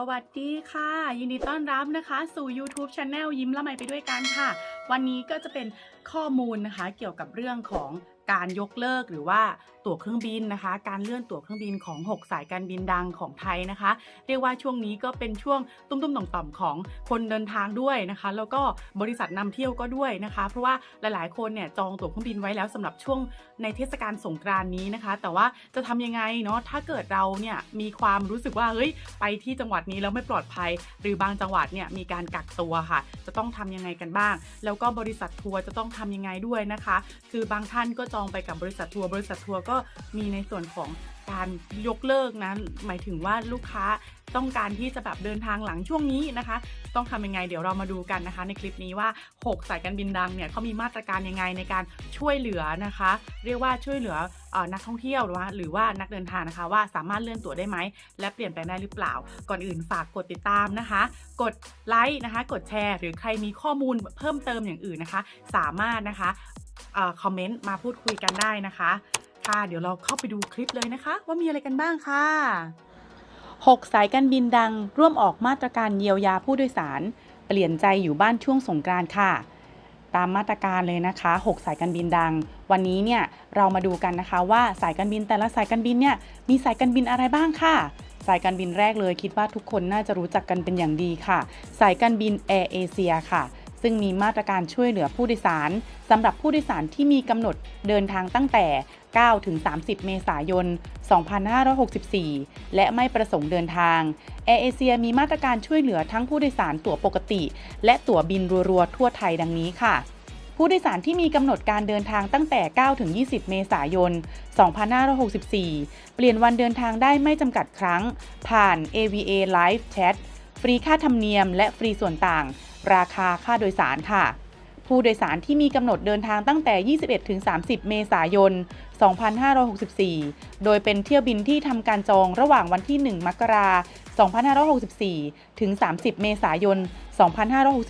สวัสดีค่ะ ยินดีต้อนรับนะคะสู่ YouTube Channel ยิ้มละไมไปด้วยกันค่ะ วันนี้ก็จะเป็นข้อมูลนะคะ เกี่ยวกับเรื่องของการยกเลิกหรือว่า ตั๋วเครื่องบินนะคะ การเลื่อนตั๋วเครื่องบินของ 6 สายการบินดังของไทยนะคะ เรียกว่าช่วงนี้ก็เป็นช่วงตุ้มๆต่อมๆของคนเดินทางด้วยนะคะ แล้วก็บริษัทนำเที่ยวก็ด้วยนะคะ เพราะว่าหลายๆ คนเนี่ยจองตั๋วเครื่องบินไว้แล้วสำหรับช่วงในเทศกาลสงกรานต์นี้นะคะ แต่ว่าจะทำยังไงเนาะถ้าเกิดเราเนี่ยมีความรู้สึกว่าเฮ้ยไปที่จังหวัดนี้แล้วไม่ปลอดภัย หรือบางจังหวัดเนี่ยมีการกักตัวค่ะ จะต้องทำยังไงกันบ้าง แล้วก็บริษัททัวร์จะต้องทำยังไงด้วยนะคะ คือบางท่านก็จองไปกับบริษัททัวร์บริษัททัวร์ก็มีในส่วนของการยกเลิกนะหมายถึงว่าลูกค้าต้องการที่จะแบบเดินทางหลังช่วงนี้นะคะ ต้องทำยังไงเดี๋ยวเรามาดูกันนะคะ ในคลิปนี้ว่า 6 สายการบินดังเนี่ยเขามีมาตรการยังไงในการช่วยเหลือนะคะ เรียกว่าช่วยเหลือออนักท่องเที่ยวหรือว่าหรือว่านักเดินทางนะคะ ว่าสามารถเลื่อนตั๋วได้ไหม และเปลี่ยนแปลงได้หรือเปล่า ก่อนอื่นฝากกดติดตามนะคะ กดไลค์นะคะ กดแชร์ หรือใครมีข้อมูลเพิ่มเติมอย่างอื่นนะคะ สามารถนะคะคอมเมนต์มาพูดคุยกันได้นะคะ ค่ะ เดี๋ยวเราเข้าไปดูคลิปเลยนะคะ ว่ามีอะไรกันบ้างค่ะ 6 สายการบินดังร่วมออกมาตรการเยียวยาผู้โดยสาร เปลี่ยนใจอยู่บ้านช่วงสงกรานต์ค่ะ ตามมาตรการเลยนะคะ 6 สายการบินดัง วันนี้เนี่ยเรามาดูกันนะคะว่าสายการบินแต่ละสายการบินเนี่ยมีสายการบินอะไรบ้างค่ะสายการบินแรกเลยคิดว่าทุกคนน่าจะรู้จักกันเป็นอย่างดีค่ะ สายการบินแอร์เอเชียค่ะ ซึ่งมีมาตรการช่วยเหลือผู้โดยสารสำหรับผู้โดยสารที่มีกำหนดเดินทางตั้งแต่ 9 ถึง 30 เมษายน 2564 และไม่ประสงค์เดินทางแอร์เอเชียมีมาตรการช่วยเหลือทั้งผู้โดยสารตั๋วปกติ และตั๋วบินรัวๆ ทั่วไทยดังนี้ค่ะผู้โดยสารที่มีกำหนดการเดินทางตั้งแต่ 9 ถึง 20 เมษายน 2564 เปลี่ยนวันเดินทางได้ไม่จำกัดครั้ง ผ่าน AVA Live Chat ฟรีค่าธรรมเนียมและฟรีส่วนต่าง ราคาค่าโดยสารค่ะ ผู้โดยสารที่มีกำหนดเดินทางตั้งแต่ 21ถึง30 เมษายน 2564 โดยเป็นเที่ยวบินที่ทำการจองระหว่างวันที่ 1 มกราคม 2564 ถึง 30 เมษายน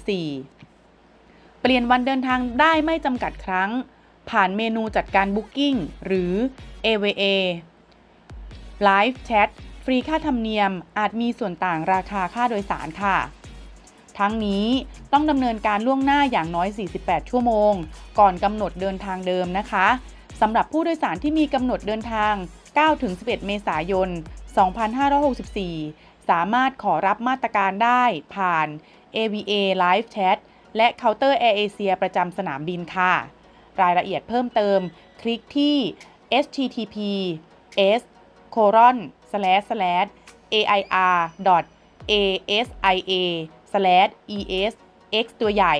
2564 เปลี่ยนวันเดินทางได้ไม่จำกัดครั้ง ผ่านเมนูจัดการบุ๊กิ้งหรือ AVA Live Chat ฟรีค่าธรรมเนียมอาจมีส่วนต่างราคาค่าโดยสารค่ะ ทั้งนี้ต้องดำเนินการล่วงหน้าอย่างน้อย 48 ชั่วโมง ก่อนกำหนดเดินทางเดิมนะคะสำหรับผู้โดยสารที่มีกำหนดเดินทาง 9-11 เมษายน 2564 สามารถขอรับมาตรการได้ผ่าน AVA Live Chat และเคาน์เตอร์ Air Asia ประจำสนามบินค่ะ รายละเอียดเพิ่มเติม คลิกที่ https colon slash slash air asia slash es x ตัวใหญ่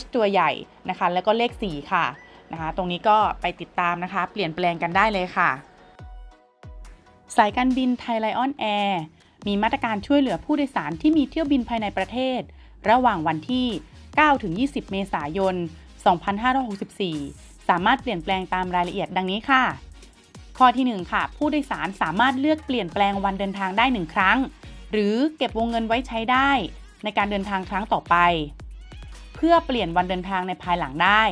h ตัวใหญ่นะคะ แล้วก็เลข 4 ค่ะนะคะ ตรงนี้ก็ไปติดตามนะคะ เปลี่ยนแปลงกันได้เลยค่ะ สายการบินไทยไลออนแอร์มีมาตรการช่วยเหลือผู้โดยสารที่มีเที่ยวบินภายในประเทศ ระหว่างวันที่ 9 ถึง 20 เมษายน 2564 สามารถเปลี่ยนแปลงตามรายละเอียดดังนี้ค่ะ ข้อที่ 1 ค่ะ ผู้โดยสารสามารถเลือกเปลี่ยนแปลงวันเดินทางได้ 1 ครั้ง หรือเก็บวงเงินไว้ใช้ได้ ในการเดินทางครั้งต่อไป เพื่อเปลี่ยนวันเดินทางในภายหลังได้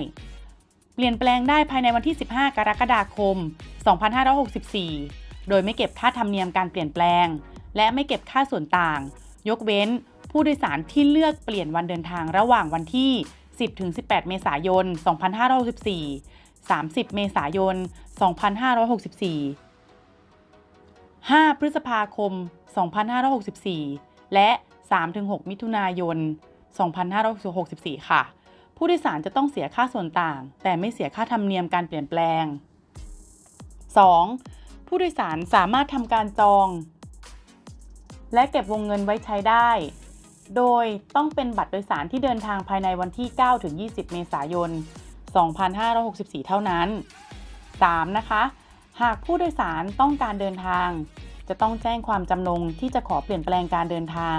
เปลี่ยนแปลงได้ภายในวันที่ 15 กรกฎาคม 2564 โดยไม่เก็บค่าธรรมเนียมการเปลี่ยนแปลง และไม่เก็บค่าส่วนต่าง ยกเว้นผู้โดยสารที่เลือกเปลี่ยนวันเดินทางระหว่างวันที่ 10-18 เมษายน 2564 30 เมษายน 2564 5 พฤษภาคม 2564 และ 3-6 มิถุนายน 2564 ค่ะ ผู้โดยสารจะต้องเสียค่าส่วนต่าง แต่ไม่เสียค่าธรรมเนียมการเปลี่ยนแปลง 2. ผู้โดยสารสามารถทำการจอง และเก็บวงเงินไว้ใช้ได้ โดยต้องเป็นบัตรโดยสารที่เดินทางภายในวันที่ 9-20 เมษายน 2564 เท่านั้น 3. นะคะ หากผู้โดยสารต้องการเดินทาง จะต้องแจ้งความจำนงที่จะขอเปลี่ยนแปลงการเดินทาง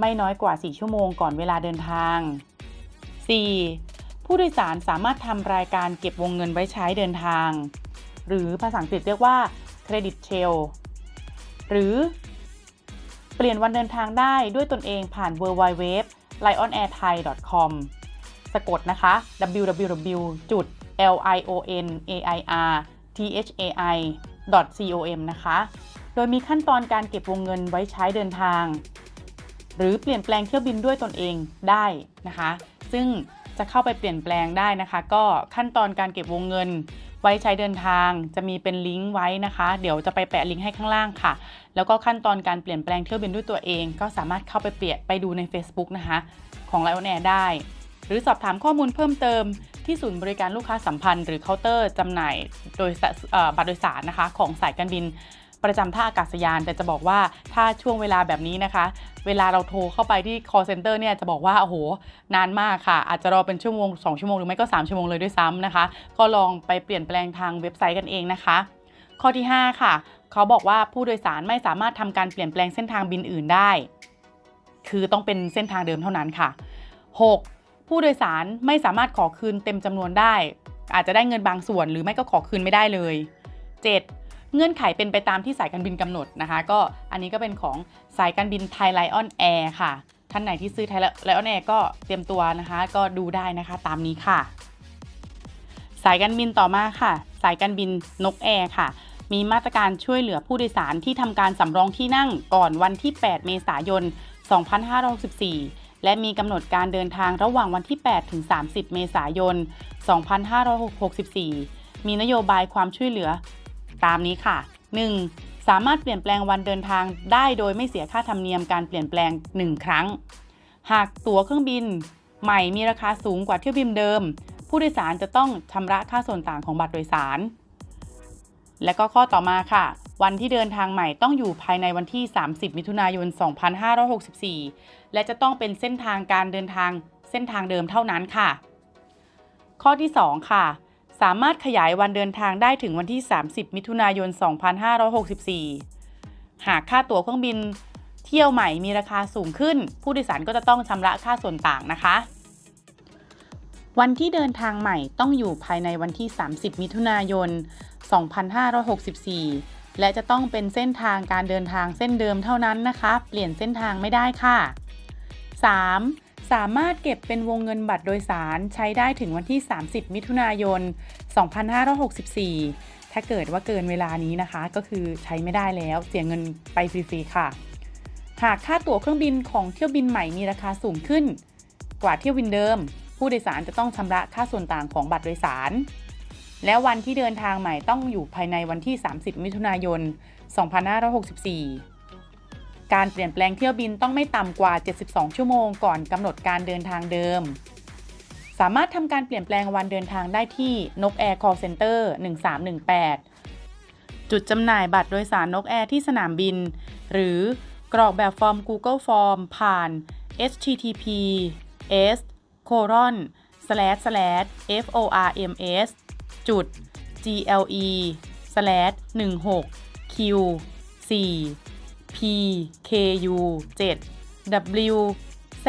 ไม่น้อยกว่า 4 ชั่วโมงก่อนเวลาเดินทาง 4. ผู้โดยสารสามารถทำรายการเก็บวงเงินไว้ใช้เดินทาง หรือภาษาอังกฤษเรียกว่า credit shell หรือ เปลี่ยนวันเดินทางได้ด้วยตนเองผ่าน w w w l i o n a i r t h a i com สะกดนะคะ www l i o n a i r t h a i com นะคะ โดยมีขั้นตอนการเก็บวงเงินไว้ใช้เดินทาง หรือเปลี่ยนแปลงเที่ยวบินด้วยตนเองได้นะคะ ซึ่งจะเข้าไปเปลี่ยนแปลงได้นะคะ ก็ขั้นตอนการเก็บวงเงินไว้ใช้เดินทาง จะมีเป็นลิงก์ไว้นะคะ เดี๋ยวจะไปแปะลิงก์ให้ข้างล่างค่ะ แล้วก็ขั้นตอนการเปลี่ยนแปลงเที่ยวบินด้วยตัวเอง ก็สามารถเข้าไปเปลี่ยนไปดูใน Facebook นะคะ ของ Lion Air ได้ หรือสอบถามข้อมูลเพิ่มเติมที่ศูนย์บริการลูกค้าสัมพันธ์หรือเคาน์เตอร์จำหน่ายโดยบัตรโดยสารนะคะ ของสายการบิน ประจำท่าอากาศยาน แต่จะบอกว่าถ้าช่วงเวลาแบบนี้นะคะ เวลาเราโทรเข้าไปที่ call center เนี่ยจะบอกว่าโอ้โหนานมากค่ะ อาจจะรอเป็นชั่วโมง 2 ชั่วโมงหรือไม่ก็ 3 ชั่วโมงเลยด้วยซ้ำนะคะ ก็ลองไปเปลี่ยนแปลงทางเว็บไซต์กันเองนะคะ ข้อที่ 5 ค่ะ เขาบอกว่าผู้โดยสารไม่สามารถทำการเปลี่ยนแปลงเส้นทางบินอื่นได้ คือต้องเป็นเส้นทางเดิมเท่านั้นค่ะ 6. ผู้โดยสารไม่สามารถขอคืนเต็มจำนวนได้ อาจจะได้เงินบางส่วนหรือไม่ก็ขอคืนไม่ได้เลย 7. เงื่อนไขเป็นไปตามที่สายการบินกำหนดนะคะ ก็อันนี้ก็เป็นของสายการบินไทยไลออนแอร์ค่ะ ท่านไหนที่ซื้อไทยไลออนแอร์ก็เตรียมตัวนะคะ ก็ดูได้นะคะตามนี้ค่ะ สายการบินต่อมาค่ะ สายการบินนกแอร์ค่ะมีมาตรการช่วยเหลือผู้โดยสารที่ทำการสำรองที่นั่งก่อนวันที่ 8 เมษายน 2564 และมีกำหนดการเดินทางระหว่างวันที่ 8 ถึง 30 เมษายน 2564 มีนโยบายความช่วยเหลือ ตามนี้ค่ะ 1. สามารถเปลี่ยนแปลงวันเดินทางได้โดยไม่เสียค่าธรรมเนียมการเปลี่ยนแปลง 1 ครั้ง หากตั๋วเครื่องบิน ใหม่มีราคาสูงกว่าเที่ยวบินเดิม ผู้โดยสารจะต้องชำระค่าส่วนต่างของบัตรโดยสาร และก็ข้อต่อมาค่ะวันที่เดินทางใหม่ต้องอยู่ภายในวันที่ 30 มิถุนายน 2564 และจะต้องเป็นเส้นทางการเดินทางเส้นทางเดิมเท่านั้นค่ะ ข้อที่ 2 ค่ะ สามารถขยายวันเดินทางได้ถึงวันที่ 30 มิถุนายน 2564 หากค่าตั๋วเครื่องบิน เที่ยวใหม่มีราคาสูงขึ้น ผู้โดยสารก็จะต้องชำระค่าส่วนต่างนะคะ วันที่เดินทางใหม่ต้องอยู่ภายในวันที่ 30 มิถุนายน 2564 และจะต้องเป็นเส้นทางการเดินทางเส้นเดิมเท่านั้นนะคะ เปลี่ยนเส้นทางไม่ได้ค่ะ 3. สามารถเก็บเป็นวงเงินบัตรโดยสารใช้ได้ถึงวันที่ 30 มิถุนายน 2564 ถ้าเกิดว่าเกินเวลานี้นะคะ ก็คือใช้ไม่ได้แล้วเสียเงินไปฟรีๆค่ะ หากค่าตั๋วเครื่องบินของเที่ยวบินใหม่มีราคาสูงขึ้น กว่าเที่ยวบินเดิม ผู้โดยสารจะต้องชำระค่าส่วนต่างของบัตรโดยสาร และวันที่เดินทางใหม่ต้องอยู่ภายในวันที่ 30 มิถุนายน 2564 การเปลี่ยนแปลงเที่ยวบินต้องไม่ต่ำกว่า 72 ชั่วโมงก่อนกำหนดการเดินทางเดิม สามารถทำการเปลี่ยนแปลงวันเดินทางได้ที่นกแอร์ call center 1318 จุดจำหน่ายบัตรโดยสารนกแอร์ที่สนามบิน หรือกรอกแบบฟอร์ม Google Form ผ่าน https colon slash slash forms จุด gle slash 16 q 4 p ku 7 w z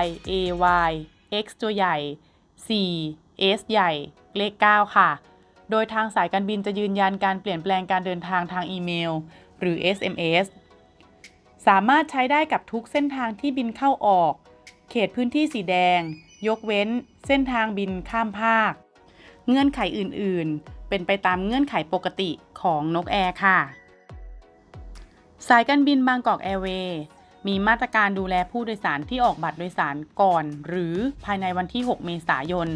y a y x ตัวใหญ่ 4 s ใหญ่ เลข 9 ค่ะ โดยทางสายการบินจะยืนยันการเปลี่ยนแปลงการเดินทางทางอีเมล หรือ SMS สามารถใช้ได้กับทุกเส้นทางที่บินเข้าออก เขตพื้นที่สีแดง ยกเว้น เส้นทางบินข้ามภาค เงื่อนไขอื่น ๆ เป็นไปตามเงื่อนไขปกติของนกแอร์ค่ะ สายการบินบางกอกแอร์เวย์มีมาตรการดูแลผู้โดยสารที่ออกบัตรโดยสารก่อน หรือภายในวันที่ 6 เมษายน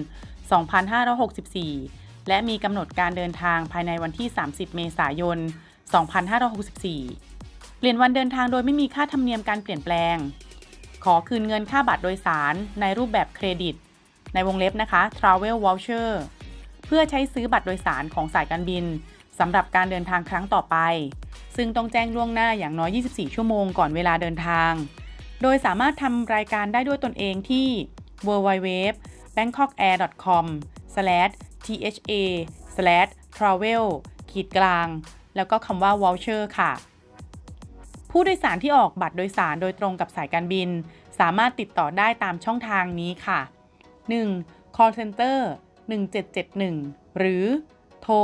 2564 และมีกำหนดการเดินทางภายในวันที่ 30 เมษายน 2564 เปลี่ยนวันเดินทางโดยไม่มีค่าธรรมเนียมการเปลี่ยนแปลง ขอคืนเงินค่าบัตรโดยสารในรูปแบบเครดิต ในวงเล็บนะคะ Travel Voucher เพื่อใช้ซื้อบัตรโดยสารของสายการบินสำหรับการเดินทางครั้งต่อไป ซึ่งต้องแจ้งล่วงหน้าอย่างน้อย 24 ชั่วโมงก่อนเวลาเดินทาง โดยสามารถทำรายการได้ด้วยตนเองที่ www bangkokair.com tha travel ขีดกลาง แล้วก็คำว่า voucher ค่ะ ผู้โดยสารที่ออกบัตรโดยสารโดยตรงกับสายการบิน สามารถติดต่อได้ตามช่องทางนี้ค่ะ 1. call center 1771 หรือโทร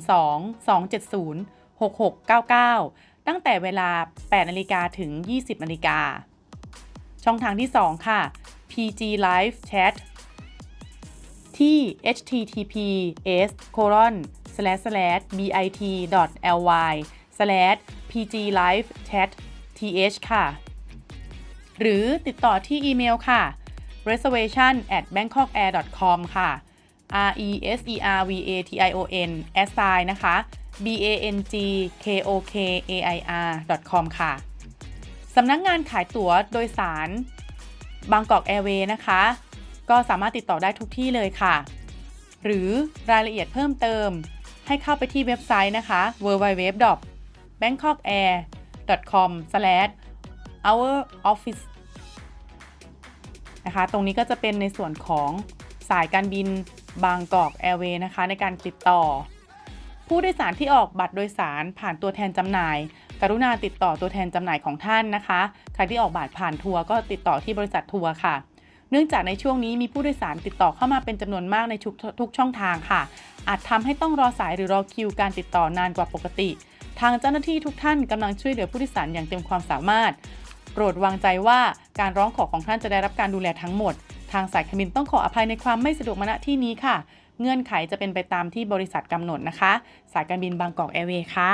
02 270 6699 ตั้งแต่เวลา 8นาฬิกาถึง 20นาฬิกา ช่องทางที่ 2 ค่ะ PG Live Chat ที่ https colon slash slash bit ly slash pg live chat th ค่ะ หรือติดต่อที่อีเมลค่ะ reservation at bangkokair.com ค่ะ r e s e r v a t i o n a s i นะคะ b a n g k o k a i r com ค่ะ สำนักงงานขายตั๋วโดยสารบางกอกแอร์เวย์นะคะ ก็สามารถติดต่อได้ทุกที่เลยค่ะ หรือรายละเอียดเพิ่มเติม ให้เข้าไปที่เว็บไซต์นะคะ www bangkokair com our office นะคะ ตรงนี้ก็จะเป็นในส่วนของสายการบิน บางกอกแอร์เวย์นะคะในการติดต่อ ผู้โดยสารที่ออกบัตรโดยสารผ่านตัวแทนจำหน่าย กรุณาติดต่อตัวแทนจำหน่ายของท่านนะคะ ใครที่ออกบัตรผ่านทัวร์ก็ติดต่อที่บริษัททัวร์ค่ะ เนื่องจากในช่วงนี้มีผู้โดยสารติดต่อเข้ามาเป็นจำนวนมากในทุกทุกช่องทางค่ะ อาจทำให้ต้องรอสายหรือรอคิวการติดต่อนานกว่าปกติ ทางเจ้าหน้าที่ทุกท่านกำลังช่วยเหลือผู้โดยสารอย่างเต็มความสามารถ โปรดวางใจว่าการร้องขอของท่านจะได้รับการดูแลทั้งหมด ทางสายการบินต้องขออภัยในความไม่สะดวกมาณที่นี้ค่ะ เงื่อนไขจะเป็นไปตามที่บริษัทกำหนดนะคะ สายการบินบางกอกแอร์เวย์ค่ะ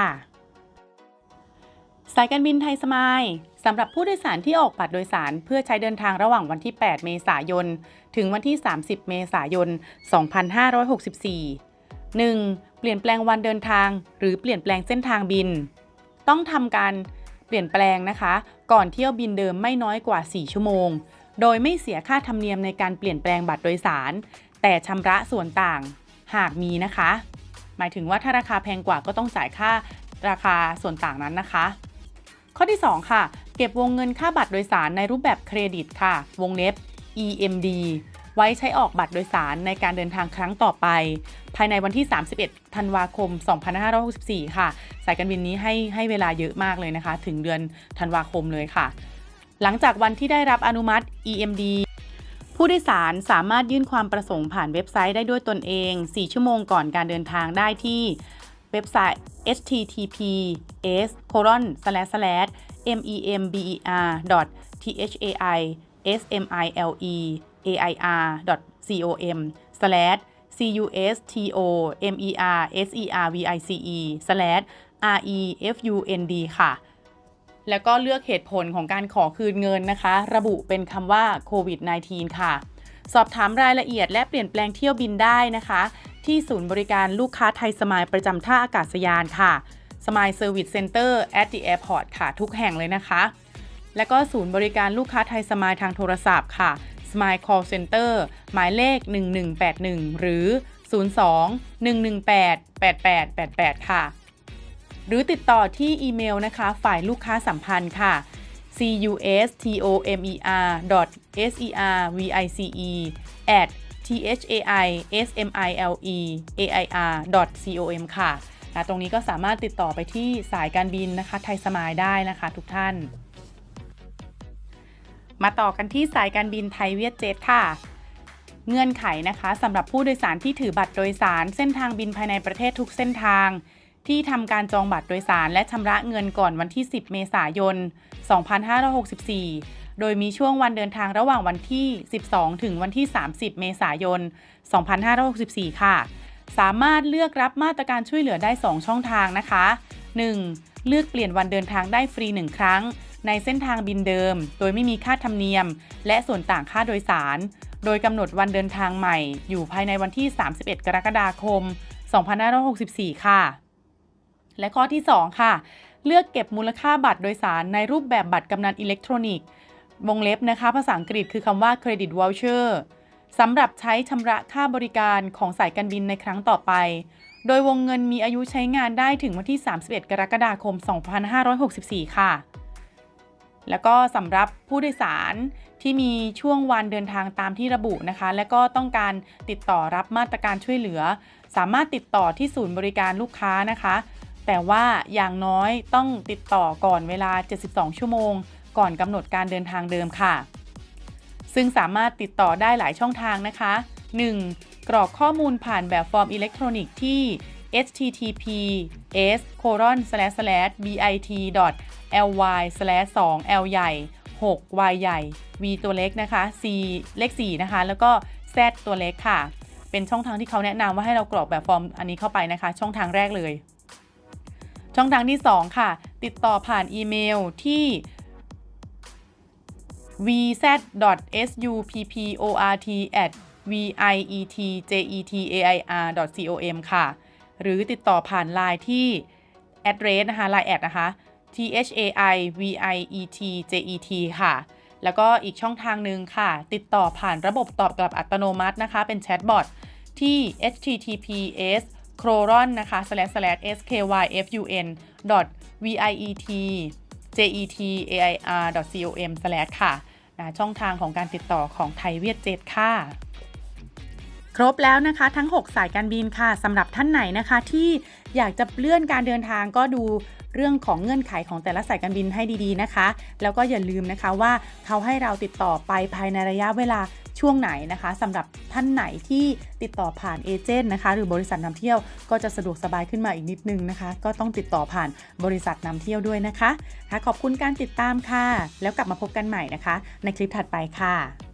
สายการบินไทยสมายสำหรับผู้โดยสารที่ออกบัตรโดยสารเพื่อใช้เดินทางระหว่างวันที่ 8 เมษายน ถึงวันที่ 30 เมษายน 2564 1. เปลี่ยนแปลงวันเดินทาง หรือเปลี่ยนแปลงเส้นทางบิน ต้องทำการเปลี่ยนแปลงนะคะ ก่อนเที่ยวบินเดิมไม่น้อยกว่า 4 ชั่วโมง โดยไม่เสียค่าธรรมเนียมในการเปลี่ยนแปลงบัตรโดยสาร แต่ชำระส่วนต่างหากมีนะคะ หมายถึงว่าถ้าราคาแพงกว่าก็ต้องจ่ายค่าราคาส่วนต่างนั้นนะคะ ข้อที่ 2 ค่ะ เก็บวงเงินค่าบัตรโดยสารในรูปแบบเครดิตค่ะ วงเล็บ EMD ไว้ใช้ออกบัตรโดยสารในการเดินทางครั้งต่อไป ภายในวันที่ 31 ธันวาคม 2564 ค่ะ สายการบินนี้ให้ให้เวลาเยอะมากเลยนะคะ ถึงเดือนธันวาคมเลยค่ะ หลังจากวันที่ได้รับอนุมัติ EMD ผู้โดยสารสามารถยื่นความประสงค์ผ่านเว็บไซต์ได้ด้วยตนเอง 4 ชั่วโมงก่อนการเดินทางได้ที่เว็บไซต์ https colon slash member thai smile air.com slash customerservice slash refund ค่ะ แล้วก็เลือกเหตุผลของการขอคืนเงินนะคะ ระบุเป็นคำว่าโควิด -19 ค่ะ สอบถามรายละเอียดและเปลี่ยนแปลงเที่ยวบินได้นะคะ ที่ศูนย์บริการลูกค้าไทยสมายประจำท่าอากาศยานค่ะสมายเซอร์วิสเซ็นเตอร์ at the airport ค่ะ ทุกแห่งเลยนะคะ และก็ศูนย์บริการลูกค้าไทยสมายทางโทรศัพท์ค่ะ Smile Call Center หมายเลข 1181 หรือ 02 118 8888 ค่ะ รือติดต่อที่อีเมลนะคะ ฝ่ายลูกค้าสัมพันธ์ค่ะ customer.service at thai.smileair.com ค่ะนะตรงนี้ก็สามารถติดต่อไปที่สายการบินนะคะ ไทยสมายได้นะคะทุกท่าน มาต่อกันที่สายการบินไทยเวียดเจ็ตค่ะ เงื่อนไขนะคะสำหรับผู้โดยสารที่ถือบัตรโดยสารเส้นทางบินภายในประเทศทุกเส้นทาง ที่ทำการจองบัตรโดยสารและชำระเงินก่อนวันที่ 10 เมษายน 2564 โดยมีช่วงวันเดินทางระหว่างวันที่ 12 ถึงวันที่ 30 เมษายน 2564 ค่ะ สามารถเลือกรับมาตรการช่วยเหลือได้ 2 ช่องทางนะคะ 1. เลือกเปลี่ยนวันเดินทางได้ฟรี 1 ครั้ง ในเส้นทางบินเดิม โดยไม่มีค่าธรรมเนียม และส่วนต่างค่าโดยสาร โดยกำหนดวันเดินทางใหม่ อยู่ภายในวันที่ 31 กรกฎาคม 2564 ค่ะ และข้อที่ 2 ค่ะ เลือกเก็บมูลค่าบัตรโดยสารในรูปแบบบัตรกำนันอิเล็กทรอนิกส์ วงเล็บนะคะ ภาษาอังกฤษคือคำว่า Credit Voucher สำหรับใช้ชำระค่าบริการของสายการบินในครั้งต่อไป โดยวงเงินมีอายุใช้งานได้ถึงวันที่ 31 กรกฎาคม 2564 ค่ะ แล้วก็สำหรับผู้โดยสารที่มีช่วงวันเดินทางตามที่ระบุนะคะ และก็ต้องการติดต่อรับมาตรการช่วยเหลือ สามารถติดต่อที่ศูนย์บริการลูกค้านะคะ แต่ว่าอย่างน้อยต้องติดต่อก่อนเวลา 72 ชั่วโมง ก่อนกำหนดการเดินทางเดิมค่ะ ซึ่งสามารถติดต่อได้หลายช่องทางนะคะ 1. กรอกข้อมูลผ่านแบบฟอร์มอิเล็กทรอนิกส์ที่ https colon slash slash bit ly slash 2 l ใหญ่ 6 y ใหญ่ v ตัวเล็กนะคะ c เลข 4 นะคะ แล้วก็ z ตัวเล็กค่ะ เป็นช่องทางที่เขาแนะนำว่าให้เรากรอกแบบฟอร์มอันนี้เข้าไปนะคะ ช่องทางแรกเลย ช่องทางที่ 2 ค่ะ ติดต่อผ่านอีเมลที่ vz.suppor.t@vietjetair.com ค่ะ หรือติดต่อผ่าน Line ที่ address นะคะ Line แอดนะคะ thai vietjet ค่ะ แล้วก็อีกช่องทางหนึ่งค่ะ ติดต่อผ่านระบบตอบกลับอัตโนมัตินะคะ เป็นแชทบอทที่ https colon นะคะ slash slash skyfun dot viet jetair.com slash ค่ะนะช่องทางของการติดต่อของไทยเวียดเจ็ตค่ะ ครบแล้วนะคะทั้ง 6 สายการบินค่ะสำหรับท่านไหนนะคะที่อยากจะเลื่อนการเดินทางก็ดูเรื่องของเงื่อนไขของแต่ละสายการบินให้ดีๆนะคะ แล้วก็อย่าลืมนะคะว่าเขาให้เราติดต่อไปภายในระยะเวลา ช่วงไหนนะคะสำหรับท่านไหนที่ติดต่อผ่านเอเจนต์นะคะ หรือบริษัทนำเที่ยวก็จะสะดวกสบายขึ้นมาอีกนิดนึงนะคะ ก็ต้องติดต่อผ่านบริษัทนำเที่ยวด้วยนะคะค่ะขอบคุณการติดตามค่ะ แล้วกลับมาพบกันใหม่นะคะ ในคลิปถัดไปค่ะ